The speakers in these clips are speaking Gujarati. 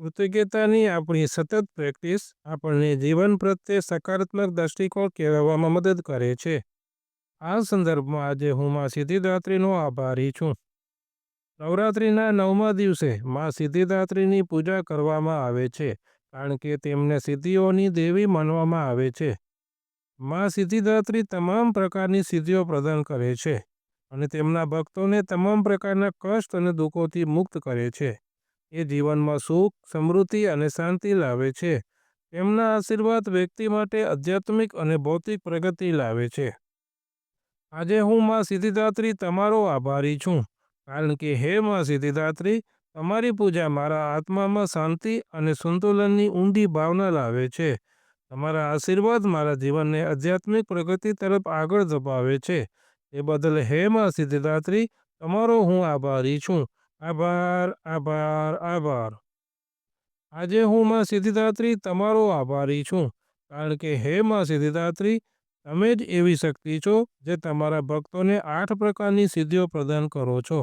કૃતજ્ઞતાની આપણી સતત પ્રેક્ટિસ આપણને જીવન પ્રત્યે સકારાત્મક દૃષ્ટિકોણ કેળવવામાં મદદ કરે છે. આ સંદર્ભમાં આજે હું મા સિદ્ધિદાત્રીનો આભારી છું. નવરાત્રિના નવમા દિવસે મા સિદ્ધિદાત્રીની પૂજા કરવામાં આવે છે, કારણ કે તેમને સિદ્ધિઓની દેવી માનવામાં આવે છે. મા સિદ્ધિદાત્રી તમામ પ્રકારની સિદ્ધિઓ પ્રદાન કરે છે અને તેમના ભક્તોને તમામ પ્રકારના કષ્ટ અને દુઃખોથી મુક્ત કરે છે. એ જીવનમાં સુખ, સમૃદ્ધિ અને શાંતિ લાવે છે. તેમના આશીર્વાદ વ્યક્તિ માટે આધ્યાત્મિક અને ભૌતિક પ્રગતિ લાવે છે. આજે હું મા સિદ્ધિદાત્રી તમારો આભારી છું કારણ કે હે મા સિદ્ધિદાત્રી, તમારી પૂજા મારા આત્મામાં શાંતિ અને સંતુલનની ઊંડી ભાવના લાવે છે. તમારા આશીર્વાદ મારા જીવનને આધ્યાત્મિક પ્રગતિ તરફ આગળ ધપાવે છે. એ બદલ હે મા સિદ્ધિદાત્રી, તમારો હું આભારી છું. આભાર, આભાર, આભાર. આજે હું મા સિદ્ધિદાત્રી તમારો આભારી છું કારણ કે હે મા સિદ્ધિદાત્રી, તમે જ એવી શક્તિ છો જે તમારા ભક્તોને આઠ પ્રકારની સિદ્ધિઓ પ્રદાન કરો છો.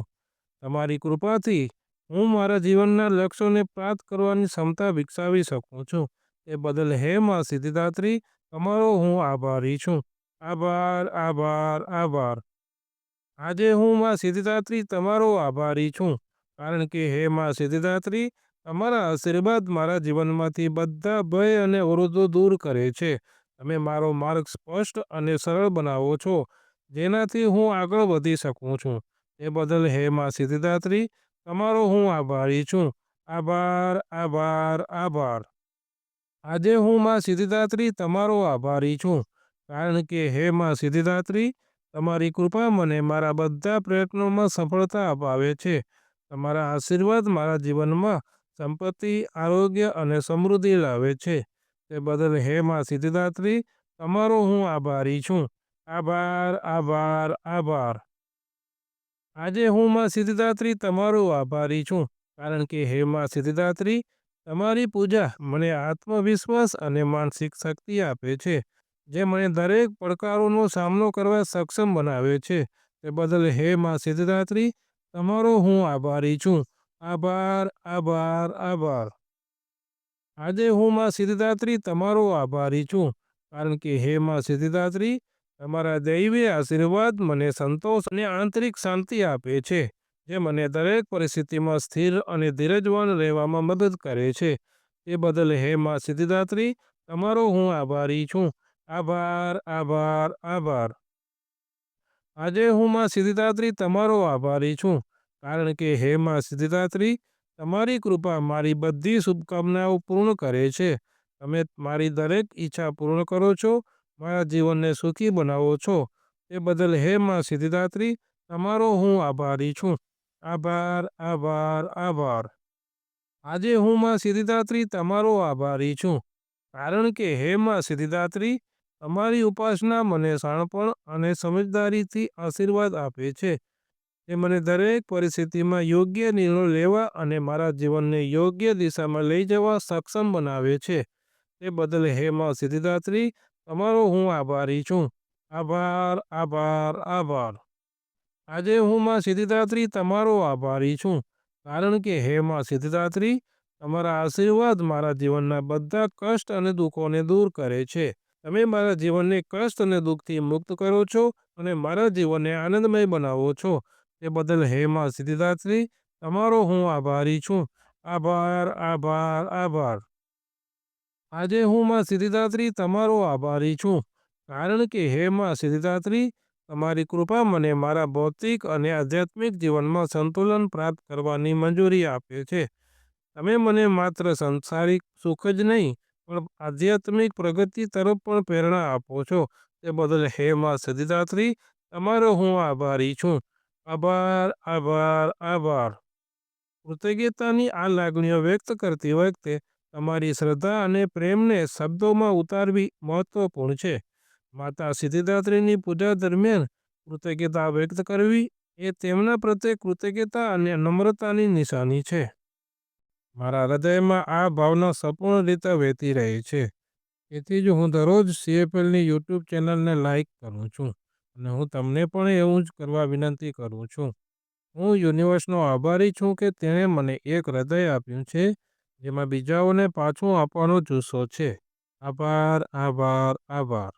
તમારી કૃપાથી હું મારા જીવનના લક્ષ્યોને પ્રાપ્ત કરવાની ક્ષમતા વિકસાવી શકું છું. એ બદલ હે મા સિદ્ધિદાત્રી, તમારો હું આભારી છું. આભાર, આભાર, આભાર. આજે હું મા સિદ્ધિદાત્રી તમારો આભારી છું કારણ કે હે મા સિદ્ધિદાત્રી, તમારા આશીર્વાદ મારા જીવનમાંથી બધા ભય અને અવરોધો દૂર કરે છે. તમે મારો માર્ગ સ્પષ્ટ અને સરળ બનાવો છો જેનાથી હું આગળ વધી શકું છું. તે બદલ હે મા સિદ્ધિદાત્રી, તમારો હું આભારી છું. આભાર, આભાર, આભાર. આજે હું મા સિદ્ધિદાત્રી તમારો આભારી છું કારણ કે હે મા સિદ્ધિદાત્રી, તમારી કૃપા મને મારા બધા પ્રયત્નોમાં સફળતા અપાવે છે. તમારા આશીર્વાદ મારા જીવનમાં સંપત્તિ, આરોગ્ય અને સમૃદ્ધિ લાવે છે. તે બદલ હે મા સિદ્ધિદાત્રી, તમારો હું આભારી છું. આભાર, આભાર, આભાર. આજે હું મા સિદ્ધિદાત્રી તમારો આભારી છું કારણ કે હે મા સિદ્ધિદાત્રી, તમારી પૂજા મને આત્મવિશ્વાસ અને માનસિક શક્તિ આપે છે જે મને દરેક પડકારોનો સામનો કરવા સક્ષમ બનાવે છે. તે બદલ હે મા સિદ્ધદાત્રી તમારો હું આભારી છું. આભાર, આભાર, આભાર. આજે હું મા સિદ્ધદાત્રી તમારો આભારી છું કારણ કે હે મા સિદ્ધિદાત્રી, તમારા દૈવી આશીર્વાદ મને સંતોષ અને આંતરિક શાંતિ આપે છે જે મને દરેક પરિસ્થિતિમાં સ્થિર અને ધીરજવાન રહેવામાં મદદ કરે છે. તે બદલ હે મા સિદ્ધિદાત્રી, તમારો હું આભારી છું. આભાર, આભાર, આભાર. આજે હું મા સિદ્ધિદાત્રી તમારો આભારી છું કારણ કે હે મા સિદ્ધિદાત્રી, તમારી કૃપા મારી બધી શુભકામનાઓ પૂર્ણ કરે છે. તમે મારી દરેક ઈચ્છા પૂર્ણ કરો છો, મારા જીવનને સુખી બનાવો છો. તે બદલ હે મા સિદ્ધિદાત્રી, તમારો હું આભારી છું. આભાર, આભાર, આભાર. આજે હું મા સિદ્ધિદાત્રી તમારો આભારી છું કારણ કે હે મા સિદ્ધિદાત્રી, તમારી ઉપાસના મને શાણપણ અને સમજદારીથી આશીર્વાદ આપે છે. તે મને દરેક પરિસ્થિતિમાં યોગ્ય નિર્ણય લેવા અને મારા જીવનને યોગ્ય દિશામાં લઈ જવા સક્ષમ બનાવે છે. તે બદલ હે મા સિદ્ધિદાત્રી, તમારો હું આભારી છું. આભાર, આભાર, આભાર. આજે હું મા સિદ્ધિદાત્રી તમારો આભારી છું કારણ કે હે મા સિદ્ધિદાત્રી, તમારા આશીર્વાદ મારા જીવનના બધા કષ્ટ અને દુઃખોને દૂર કરે છે. તમે મારા જીવનને કષ્ટ અને દુઃખથી મુક્ત કરો છો અને મારા જીવનને આનંદમય બનાવો છો. તે બદલ હે મા સિદ્ધિદાત્રી, તમારો હું આભારી છું. આભાર, આભાર, આભાર. આજે હું મા સિદ્ધિદાત્રી તમારો આભારી છું કારણ કે હે મા સિદ્ધિદાત્રી, તમારી કૃપા મને મારા ભૌતિક અને આધ્યાત્મિક જીવનમાં સંતુલન પ્રાપ્ત કરવાની મંજૂરી આપે છે. તમે મને માત્ર સાંસારિક સુખ જ નહીં પણ આધ્યાત્મિક પ્રગતિ તરફ પણ પ્રેરણા આપો છો. તે બદલ હે મા સિદ્ધિદાત્રી, તમારો હું આભારી છું. આભાર, આભાર, આભાર. કૃતજ્ઞતાની આ લાગણીઓ વ્યક્ત કરતી વખતે તમારી શ્રદ્ધા અને પ્રેમને શબ્દોમાં ઉતારવી મહત્વપૂર્ણ છે. માતા સિદ્ધિદાત્રીની પૂજા દરમિયાન કૃતજ્ઞતા વ્યક્ત કરવી એ તેમના પ્રત્યે કૃતજ્ઞતા અને નમ્રતાની નિશાની છે. મારા હૃદયમાં આ ભાવના સંપૂર્ણ રીતે વહેતી રહે છે. તેથી જ હું દરરોજ સીએફએલની યુટ્યુબ ચેનલને લાઇક કરું છું અને હું તમને પણ એવું જ કરવા વિનંતી કરું છું. હું યુનિવર્સનો આભારી છું કે તેણે મને એક હૃદય આપ્યું છે, જેમાં બીજાઓને પાછું આપવાનો જુસ્સો છે આભાર આભાર આભાર